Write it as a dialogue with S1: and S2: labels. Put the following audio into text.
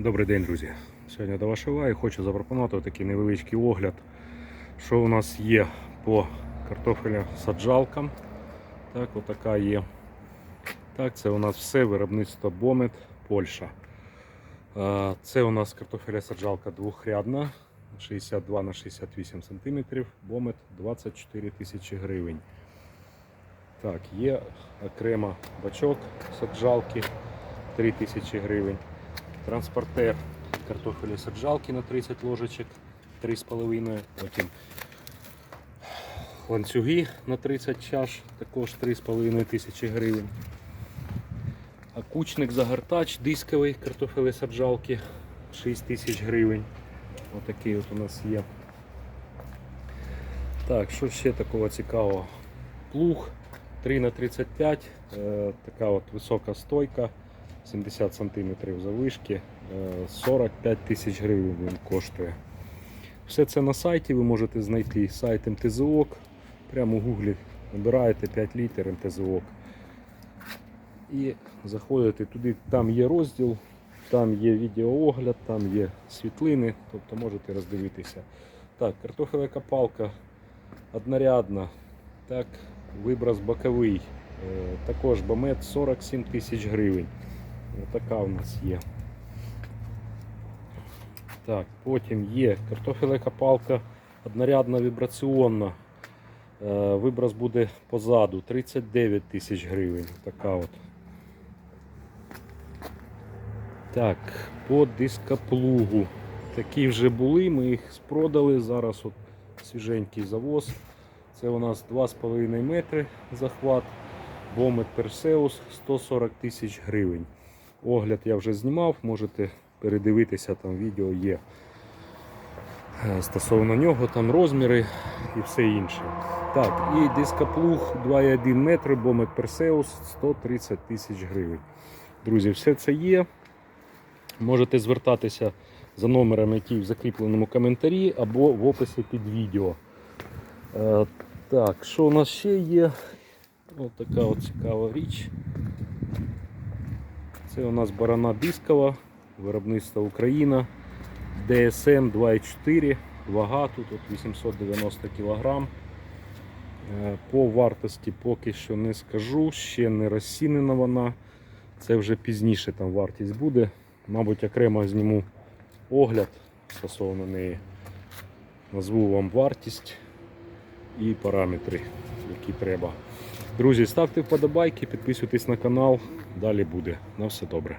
S1: Добрий день, друзі. Сьогодні до вашої уваги хочу запропонувати такий невеличкий огляд, що у нас є по картофелю саджалкам. Так, отака є. Так, це у нас все виробництво Бомет, Польща. Це у нас картофеля саджалка двохрядна 62 на 68 см, Бомет 24 тисячі гривень. Так, є окремо бачок саджалки 3 тисячі гривень. Транспортер картофелі саджалки на 30 ложечок 3,5. Потім ланцюги на 30 чаш, також 3,5 тисячі гривень. Кучник загортач дисковий картофелі саджалки 6 тисяч гривень. Отакий от у нас є. Так, що ще такого цікавого? Плуг 3 на 35 е, така от висока стойка. 70 см завишки, е, 45 тисяч гривень він коштує. Все це на сайті ви можете знайти сайт МТЗОК. Прямо у гуглі набираєте 5 літер МТЗОК. І заходите туди, там є розділ, там є відеоогляд, там є світлини, тобто можете роздивитися. Так, картофелева копалка однорядна, так, виброс боковий, е, також бамет 47 тисяч гривень. Така у нас є. Так, потім є картофелева копалка однорядна вібраційна. Е, Виброс буде позаду 39 тисяч гривень. Така от. Так, по дископлугу. Такі вже були, ми їх спродали. Зараз от свіженький завоз. Це у нас 2,5 метри захват. Бомет Персеус 140 тисяч гривень. Огляд я вже знімав, можете передивитися, там відео є е, стосовно нього, там розміри і все інше. Так, і дископлуг 2,1 метри, Бомет Персеус 130 тисяч гривень. Друзі, все це є. Можете звертатися за номером, який в закріпленому коментарі або в описі під відео. Е, Так, що у нас ще є? Ось така от цікава річ. Це у нас барана дискова, виробництво Україна, DSM 2,4, вага тут от 890 кг. Е, По вартості поки що не скажу, ще не розцінена вона. Це вже пізніше там вартість буде. Мабуть, окремо зніму огляд стосовно неї. Назву вам вартість і параметри, які треба. Друзі, ставте вподобайки, підписуйтесь на канал. Далі буде. На все добре.